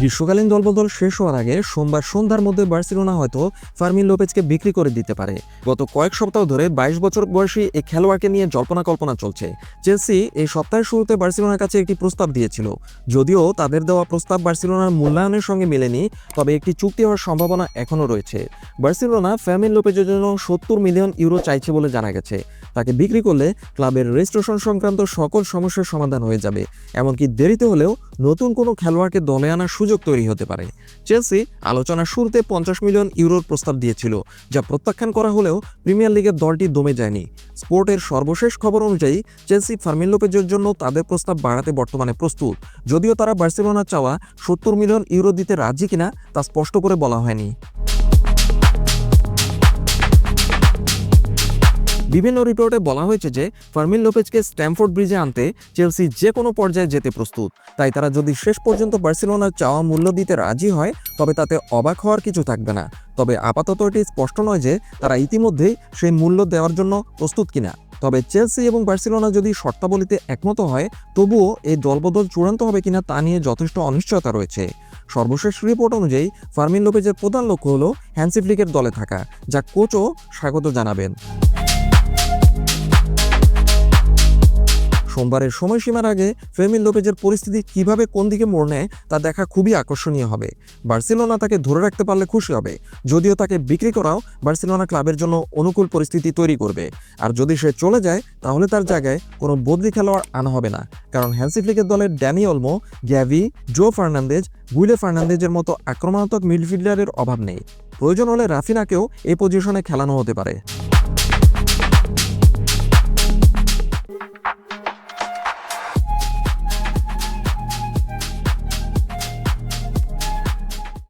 গ্রীষ্মকালীন দলবদল শেষ হওয়ার আগে সোমবার সন্ধ্যার মধ্যে বার্সেলোনা হয়তো ফার্মিন লোপেজকে বিক্রি করে দিতে পারে। গত কয়েক সপ্তাহ ধরে বাইশ বছর বয়সী এই খেলোয়াড়কে নিয়ে জল্পনা কল্পনা চলছে। চেলসি এই সপ্তাহের শুরুতে বার্সেলোনার কাছে একটি প্রস্তাব দিয়েছিল। যদিও তাদের দেওয়া প্রস্তাব বার্সেলোনার মূল্যায়নের সঙ্গে মেলেনি, তবে একটি চুক্তি হওয়ার সম্ভাবনা এখনও রয়েছে। বার্সেলোনা ফ্যামিন লোপেজের জন্য সত্তর মিলিয়ন ইউরো চাইছে বলে জানা গেছে। তাকে বিক্রি করলে ক্লাবের রেজিস্ট্রেশন সংক্রান্ত সকল সমস্যার সমাধান হয়ে যাবে। এমনকি দেরিতে হলেও নতুন কোনো খেলোয়াড়কে দলে আনার সুযোগ তৈরি হতে পারে। চেলসি আলোচনার শুরুতে পঞ্চাশ মিলিয়ন ইউরোর প্রস্তাব দিয়েছিল, যা প্রত্যাখ্যান করা হলেও প্রিমিয়ার লিগের দলটি দমে যায়নি। স্পোর্টের সর্বশেষ খবর অনুযায়ী, চেলসি ফার্মিন লোপেজের জন্য তাদের প্রস্তাব বাড়াতে বর্তমানে প্রস্তুত। যদিও তারা বার্সেলোনা চাওয়া সত্তর মিলিয়ন ইউরো দিতে রাজি কিনা, তা স্পষ্ট করে বলা হয়নি। বিভিন্ন রিপোর্টে বলা হয়েছে যে, ফার্মিন লোপেজকে স্ট্যামফোর্ড ব্রিজে আনতে চেলসি যে কোনো পর্যায়ে যেতে প্রস্তুত। তাই তারা যদি শেষ পর্যন্ত বার্সেলোনার চাওয়া মূল্য দিতে রাজি হয়, তবে তাতে অবাক হওয়ার কিছু থাকবে না। তবে আপাতত এটি স্পষ্ট নয় যে, তারা ইতিমধ্যেই সেই মূল্য দেওয়ার জন্য প্রস্তুত কিনা। তবে চেলসি এবং বার্সেলোনা যদি শর্তাবলীতে একমত হয়, তবুও এই দলবদল চূড়ান্ত হবে কিনা তা নিয়ে যথেষ্ট অনিশ্চয়তা রয়েছে। সর্বশেষ রিপোর্ট অনুযায়ী, ফার্মিন লোপেজের প্রধান লক্ষ্য হল হ্যান্সি ফ্লিকের দলে থাকা, যা কোচও স্বাগত জানাবেন। সোমবারের সময়সীমার আগে ফেমিন লোপেজের পরিস্থিতি কীভাবে কোন দিকে মোড় নেয় তা দেখা খুবই আকর্ষণীয় হবে। বার্সেলোনা তাকে ধরে রাখতে পারলে খুশি হবে। যদিও তাকে বিক্রি করাও বার্সেলোনা ক্লাবের জন্য অনুকূল পরিস্থিতি তৈরি করবে। আর যদি সে চলে যায়, তাহলে তার জায়গায় কোনো বদলি খেলোয়াড় আনা হবে না। কারণ হ্যান্সিফ্লিকের দলের Dani Olmo Gavi, Jo Fernandez, Guille ফার্নান্দেজের মতো আক্রমণাত্মক মিডফিল্ডারের অভাব নেই। প্রয়োজন হলে রাফিনাকেও এই পজিশনে খেলানো হতে পারে।